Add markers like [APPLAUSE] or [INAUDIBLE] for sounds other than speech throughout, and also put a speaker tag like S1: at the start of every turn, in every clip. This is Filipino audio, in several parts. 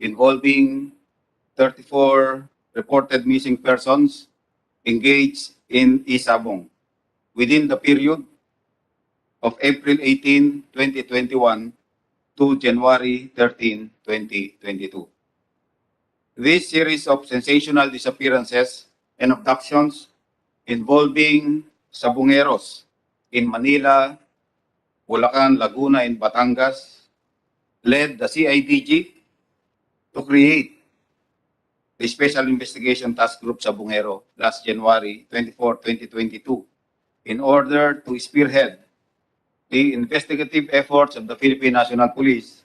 S1: involving 34 reported missing persons engaged in Isabong within the period of April 18, 2021 to January 13, 2022. This series of sensational disappearances and abductions involving sabungeros in Manila, Bulacan, Laguna, and Batangas led the CIDG to create the Special Investigation Task Group Sabungero last January 24, 2022 in order to spearhead the investigative efforts of the Philippine National Police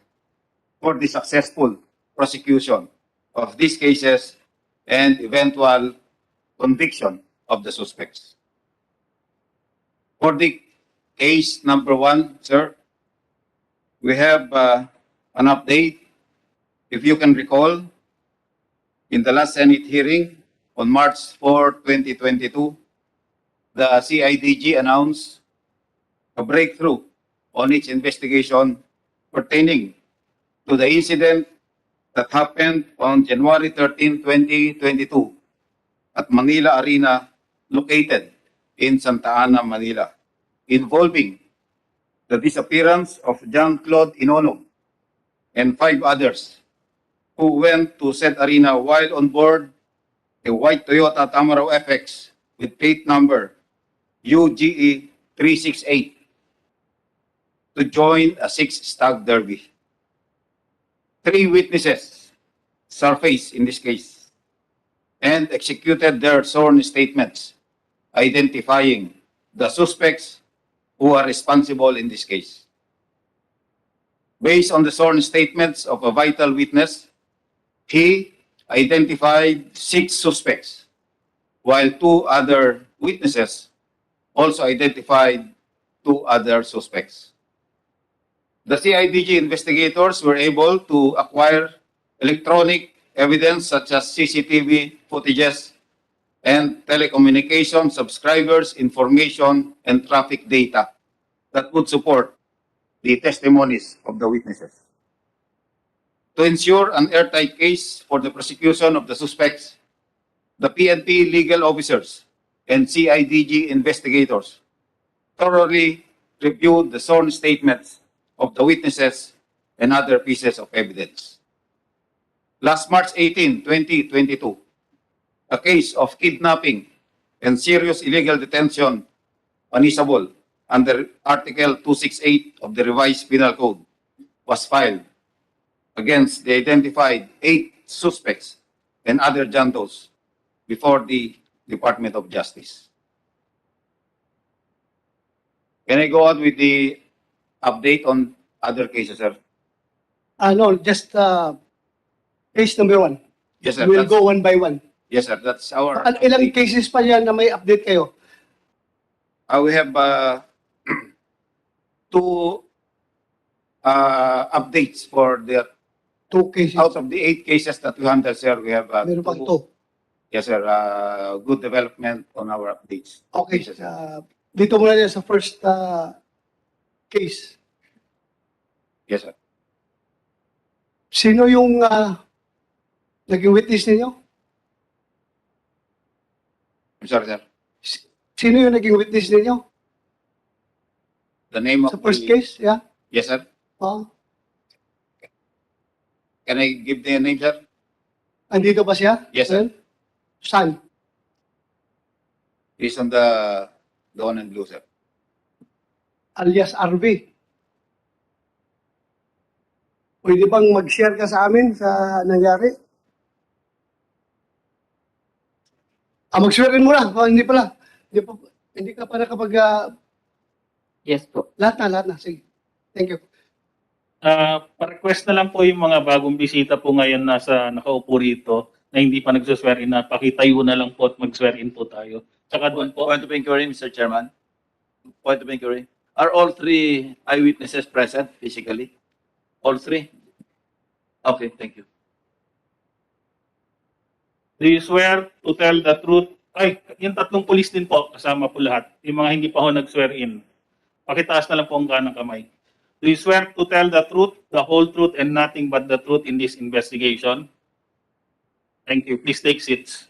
S1: for the successful prosecution of these cases and eventual conviction of the suspects. For the case number one, sir, we have uh, an update. If you can recall, in the last Senate hearing on March 4, 2022, the CIDG announced a breakthrough on its investigation pertaining to the incident that happened on January 13, 2022 at Manila Arena located in Santa Ana, Manila, involving the disappearance of John Claude Inonog and five others who went to said arena while on board a white Toyota Tamaro FX with plate number UGE 368 to join a six-stag derby. Three witnesses surfaced in this case and executed their sworn statements identifying the suspects who are responsible in this case. Based on the sworn statements of a vital witness, he identified six suspects, while two other witnesses also identified two other suspects. The CIDG investigators were able to acquire electronic evidence such as CCTV footages and telecommunication subscribers information and traffic data that would support the testimonies of the witnesses. To ensure an airtight case for the prosecution of the suspects, the PNP legal officers and CIDG investigators thoroughly reviewed the sworn statements of the witnesses and other pieces of evidence. Last March 18, 2022, a case of kidnapping and serious illegal detention punishable under Article 268 of the revised penal code was filed against the identified eight suspects and other jantos before the Department of Justice. Can I go on with the update on other cases, sir?
S2: Ah, no, just uh, case number one.
S1: Yes, sir.
S2: We'll
S1: That's,
S2: go one by one.
S1: yes, sir. That's our.
S2: An ilang cases pa yan na may update kayo?
S1: Uh, we have uh, [CLEARS THROAT] two uh, updates for the
S2: Two cases.
S1: out of the eight cases that we handle, sir. We have uh,
S2: Meron pang
S1: two-
S2: two.
S1: Yes, sir. Uh, good development on our updates.
S2: Okay.
S1: Cases, sir.
S2: ah, dito muna yan sa first ah, case.
S1: Yes, sir.
S2: Sino yung ah, naging witness ninyo?
S1: I'm sorry, sir.
S2: Sino yung naging witness ninyo?
S1: The name of
S2: Sa first
S1: the-
S2: case? Yeah?
S1: Yes, sir.
S2: Oh.
S1: Can I give the name, sir?
S2: Andito ba siya?
S1: Yes, sir.
S2: Saan?
S1: He's on the one and blue, sir.
S2: alias RV. Pwede bang mag-share ka sa amin sa nangyari? Ah, mag-share mo na. Oh, hindi pala. Hindi, pa, hindi ka pa nakapag... ah,
S3: Yes po.
S2: lahat na, lahat na. Sige. Thank you.
S4: Ah, pa-request na lang po yung mga bagong bisita po ngayon nasa nakaupo rito na hindi pa nagsuswear in na pakitayo na lang po at mag-swear in po tayo. Tsaka doon po,
S5: Point of inquiry, Mr. Chairman. Point of inquiry. Are all three eyewitnesses present physically? All three? Okay, thank you.
S4: do you swear to tell the truth? Ay, yung tatlong pulis din po, kasama po lahat. Yung mga hindi pa ho nag-swear in. Pakitaas na lang po ang kanang kamay. You swear to tell the truth, the whole truth, and nothing but the truth in this investigation? Thank you. Please take seats.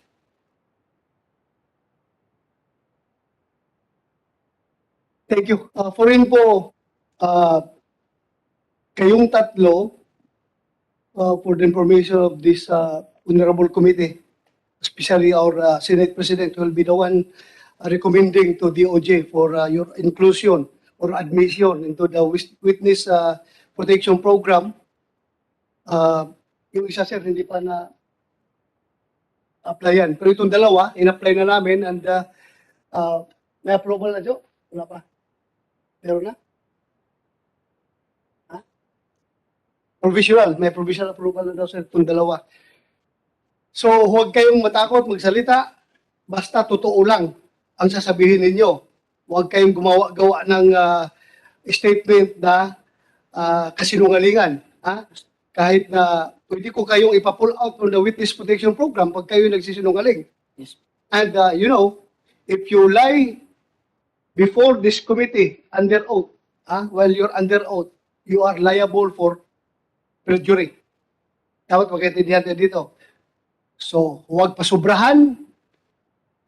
S2: Thank you. Uh, for info, uh, kayong tatlo, uh, for the information of this uh, honorable committee, especially our uh, Senate President will be the one uh, recommending to DOJ for uh, your inclusion or admission into the witness uh, protection program. Uh, yung isa sir, hindi pa na applyan. Pero itong dalawa, in-apply na namin and uh, uh, may approval na, Jo? Wala pa. Meron na? Ha? Provisional. May provisional approval na daw sir itong dalawa. So, huwag kayong matakot magsalita. Basta totoo lang ang sasabihin ninyo. Huwag kayong gumawa-gawa ng ah, statement na ah, kasinungalingan. Ha? Kahit na pwede ko kayong ipa-pull out from the witness protection program pag kayo nagsisinungaling.
S3: Yes.
S2: And uh, you know, if you lie before this committee under oath, ah, while you're under oath, you are liable for perjury. Dapat magkaintindihan tayo dito. So, huwag pasubrahan.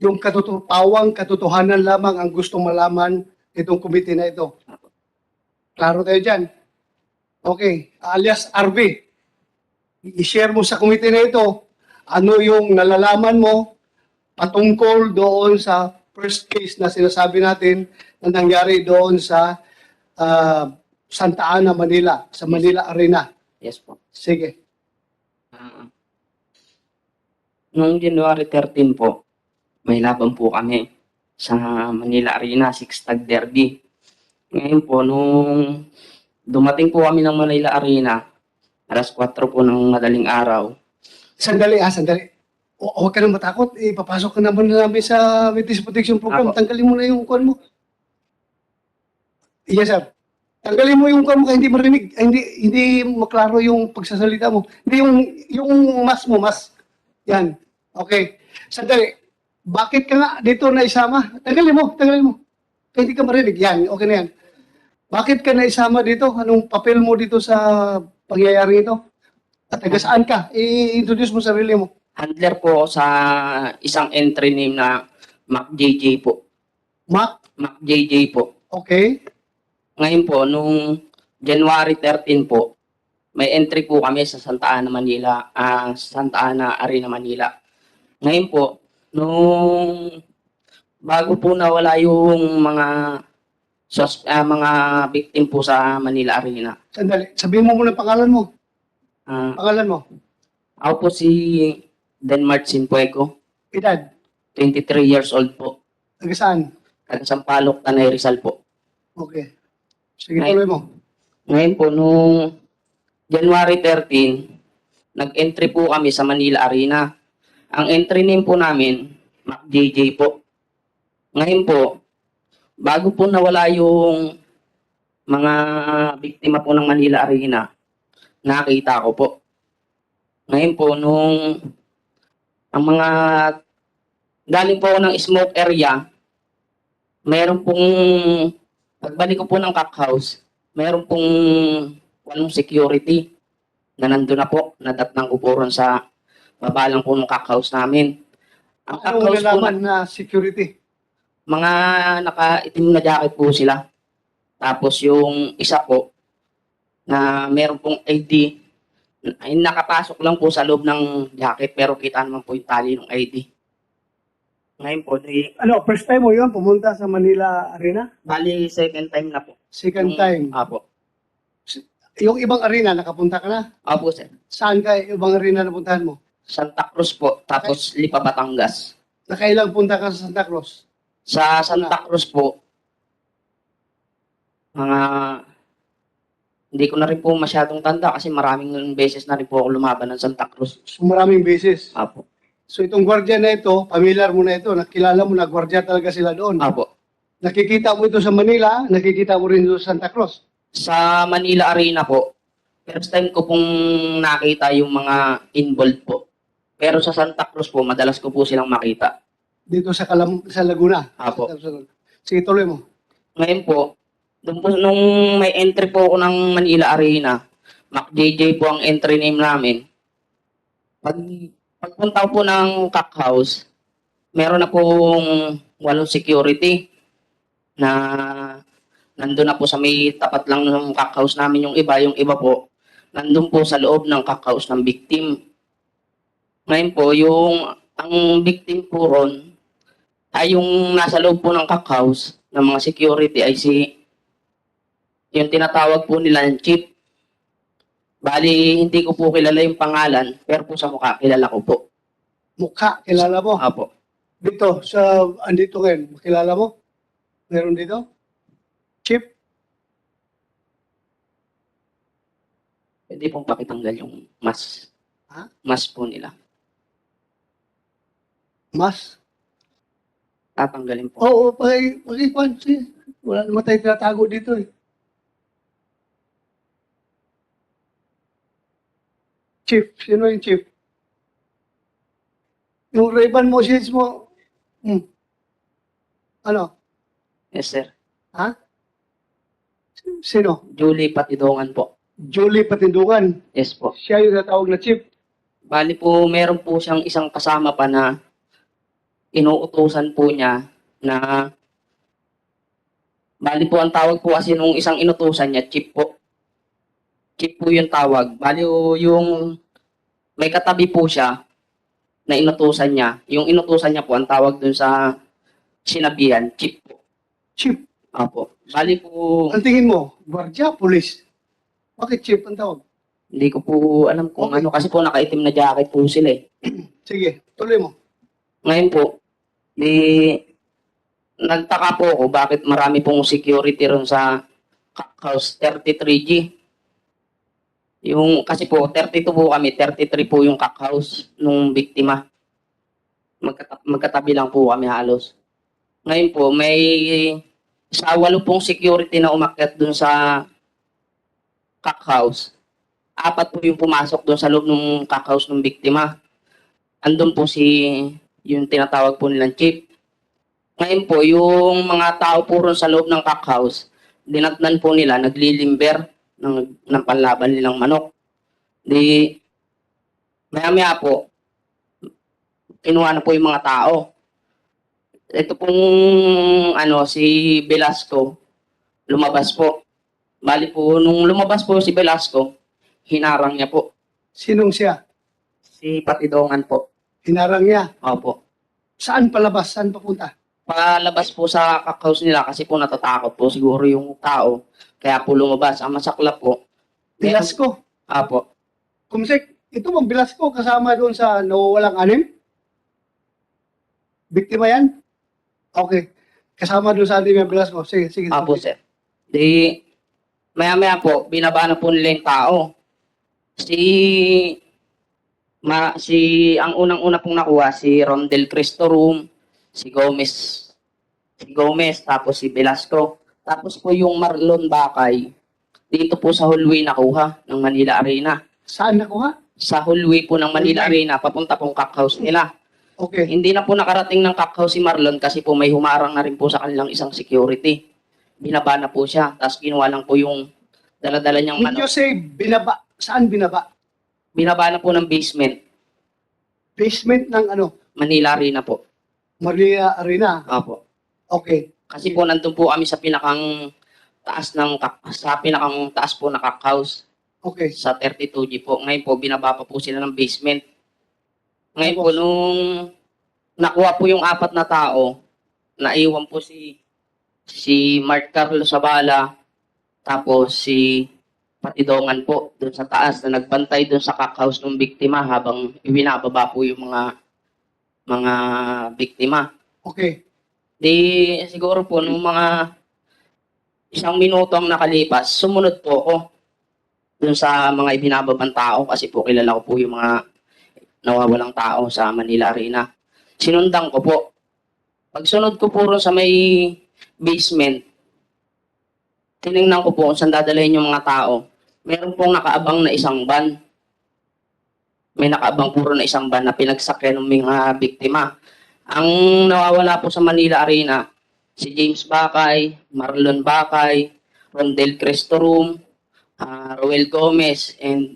S2: Yung katutupawang katotohanan lamang ang gustong malaman itong committee na ito. Klaro tayo dyan. Okay, alias RV. I-share mo sa committee na ito ano yung nalalaman mo patungkol doon sa first case na sinasabi natin na nangyari doon sa ah, Santa Ana, Manila, sa Manila Arena.
S3: Yes po.
S2: Sige.
S3: Ah, noong January 13 po, may laban po kami sa Manila Arena, Six Tag Derby. Ngayon po, nung dumating po kami ng Manila Arena, alas 4 po ng madaling araw,
S2: Sandali ah, sandali. O, huwag ka nang matakot. Eh, papasok ka naman na namin sa Witness Protection Program.
S3: Apo.
S2: Tanggalin mo na yung kuwan mo. Yes, sir. Tanggalin mo yung kuwan mo kaya hindi marinig. ay, Hindi, hindi maklaro yung pagsasalita mo. Hindi yung, yung mas mo, mas. Yan. Okay. Sandali. Bakit ka nga dito na isama? Tanggalin mo, tanggalin mo. Hindi ka marinig. Yan, okay na yan. Bakit ka na isama dito? Anong papel mo dito sa pangyayari ito? At taga saan ka? I-introduce mo sarili mo.
S3: handler po ako sa isang entry name na Mac JJ po.
S2: Mac,
S3: Mac JJ po.
S2: okay.
S3: Ngayon po, nung January 13 po, may entry po kami sa Santa Ana, Manila, ah Santa Ana Arena, Manila. Ngayon po, nung bago po nawala yung mga sus, ah, mga victim po sa Manila Arena,
S2: Sandali. Sabihin mo muna ang pangalan mo.
S3: ah,
S2: Pangalan mo.
S3: ako po si Denmark Sinpuego,
S2: Edad.
S3: 23 years old po,
S2: Taga saan?
S3: taga Sampaloc, Tanay Rizal po.
S2: Okay. Sige,
S3: Ay.
S2: tuloy mo.
S3: Ngayon po, nung January 13, nag-entry po kami sa Manila Arena. Ang entry name po namin, Mac JJ po. Ngayon po, bago po nawala yung mga biktima po ng Manila Arena, nakita ko po. Ngayon po, nung ang mga galing po ng smoke area, meron pong pagbalik ko po ng cock house, meron pong walong security na nandun na po, nadatnang ko po sa baba lang po ng cock house namin. Ang cock
S2: Anong
S3: house po,
S2: nalaman na security?
S3: mga nakaitim na jacket po sila. Tapos yung isa po, na meron pong ID, ay nakapasok lang po sa loob ng jacket pero kita naman po yung tali ng ID. Ngayon po, di,
S2: Ano, first time mo yun pumunta sa Manila Arena?
S3: bali second time na po.
S2: Second
S3: Yung-
S2: time.
S3: Apo.
S2: Yung ibang arena, nakapunta ka na?
S3: Apo, sir.
S2: Saan ka ibang arena na puntahan mo?
S3: Santa Cruz po, tapos Lipa, Batangas.
S2: Nakailang punta ka sa Santa Cruz?
S3: Sa Santa Cruz po, mga hindi ko na rin po masyadong tanda kasi maraming beses na rin po ako lumaban ng Santa Cruz.
S2: Maraming beses.
S3: Apo.
S2: So, itong gwardiya na ito, familiar mo na ito, nakilala mo na gwardiya talaga sila doon.
S3: Apo.
S2: Nakikita mo ito sa Manila, nakikita mo rin doon sa Santa Cruz.
S3: Sa Manila Arena po, first time ko pong nakita yung mga involved po. Pero sa Santa Cruz po, madalas ko po silang makita.
S2: Dito sa, Kalam, sa Laguna.
S3: Apo.
S2: Sige, tuloy mo.
S3: Ngayon po, Doon po, nung may entry po ako ng Manila Arena, Mac JJ po ang entry name namin. Pag, pagpunta po ng Cock House, meron na pong walong security na nandun na po sa may tapat lang ng Cock House namin yung iba. Yung iba po, nandun po sa loob ng Cock House ng victim. Ngayon po, yung ang victim po ron, ay yung nasa loob po ng Cock House ng mga security ay si yung tinatawag po nila ng chief. Bali, hindi ko po kilala yung pangalan, pero po sa mukha, kilala ko po.
S2: Mukha, kilala mo.
S3: Apo.
S2: Dito, sa, andito ngayon, kilala mo? Meron dito? Chief?
S3: Pwede pong pakitanggal yung mas.
S2: Ha?
S3: Mas po nila.
S2: Mas?
S3: Tatanggalin po.
S2: Oo, paki, pakikuan. Sige. Wala naman tayo tinatago dito eh. Chief, sino yung chief? Yung Ray-Ban Moses mo, hmm. ano?
S3: Yes, sir.
S2: Sino?
S3: Julie Patidongan po.
S2: Julie Patindungan.
S3: Yes po.
S2: Siya yung natawag na chief.
S3: Bali po, meron po siyang isang kasama pa na inuutusan po niya na Bali po ang tawag po kasi nung isang inutusan niya, chip po. Chip po yung tawag. Bali yung may katabi po siya na inutusan niya. Yung inutusan niya po, ang tawag dun sa sinabihan, chip po.
S2: Chief.
S3: Apo. Bali po,
S2: Ang tingin mo, gwardiya, pulis. Bakit chief ang tawag?
S3: hindi ko po alam kung
S2: Okay.
S3: ano kasi po nakaitim na jacket po sila eh. [CLEARS THROAT]
S2: Sige, tuloy mo.
S3: Ngayon po, di nagtaka po ako bakit marami pong security ron sa House 33G. Yung kasi po 32 po kami, 33 po yung House nung biktima. Magkata- magkatabi lang po kami halos. Ngayon po, may sa walo pong security na umakyat dun sa House. Apat po yung pumasok dun sa loob ng House ng biktima. Andun po si yung tinatawag po nilang chief. Ngayon po, yung mga tao po ron sa loob ng cock house, dinatnan po nila, naglilimber ng, ng panlaban nilang manok. Di, maya-maya po, kinuha na po yung mga tao. Ito pong, ano, si Velasco, lumabas po. Bali po, nung lumabas po si Velasco, hinarang niya po.
S2: Sinong siya?
S3: Si Patidongan po.
S2: Hinarang niya.
S3: Opo.
S2: Saan palabas? Saan papunta?
S3: palabas po sa cock nila kasi po natatakot po siguro yung tao. Kaya po lumabas. Ang masaklap po.
S2: Bilasco.
S3: Apo.
S2: Kumsek, ito bang Bilasco kasama doon sa nawawalang anim? Biktima yan? Okay. Kasama doon sa anim yung Bilasco. Sige, sige.
S3: Apo,
S2: sige.
S3: sir. Di, maya-maya po, binaba na po nila yung tao. Si, ma, si, ang unang-una pong nakuha, si Rondel Cristo Room, si Gomez, si Gomez, tapos si Velasco. Tapos po yung Marlon Bakay, dito po sa hallway nakuha ng Manila Arena.
S2: Saan nakuha?
S3: sa hallway po ng Manila
S2: Hallway.
S3: Arena, papunta pong cock house nila.
S2: Okay.
S3: Hindi na po nakarating ng cock house si Marlon kasi po may humarang na rin po sa kanilang isang security. Binaba na po siya, tapos kinuha lang po yung daladala niyang manok.
S2: say binaba? Saan binaba?
S3: Binaba na po ng basement,
S2: Basement ng ano?
S3: Manila Arena po.
S2: Maria Arena.
S3: Opo.
S2: Okay.
S3: Kasi po nandun po kami sa pinakang taas ng sa pinakang taas po na house
S2: Okay.
S3: sa 32G po. Ngayon po binaba pa po sila ng basement. Ngayon po nung nakuha po yung apat na tao, naiwan po si si Mark Carlos Sabala, tapos si Patidongan po doon sa taas na nagbantay doon sa cock house ng biktima habang ibinababa po yung mga mga biktima.
S2: Okay.
S3: Di siguro po nung mga isang minuto ang nakalipas, sumunod po ako dun sa mga ibinababang tao kasi po kilala ko po yung mga nawawalang tao sa Manila Arena. Sinundan ko po. Pagsunod ko po sa may basement, tiningnan ko po kung saan dadalhin yung mga tao. Meron pong nakaabang na isang van. May nakaabang puro na isang van na pinagsakyan ng mga biktima. Ang nawawala po sa Manila Arena, si James Bakay, Marlon Bakay, from Del Cristo Room, uh, Roel Gomez, and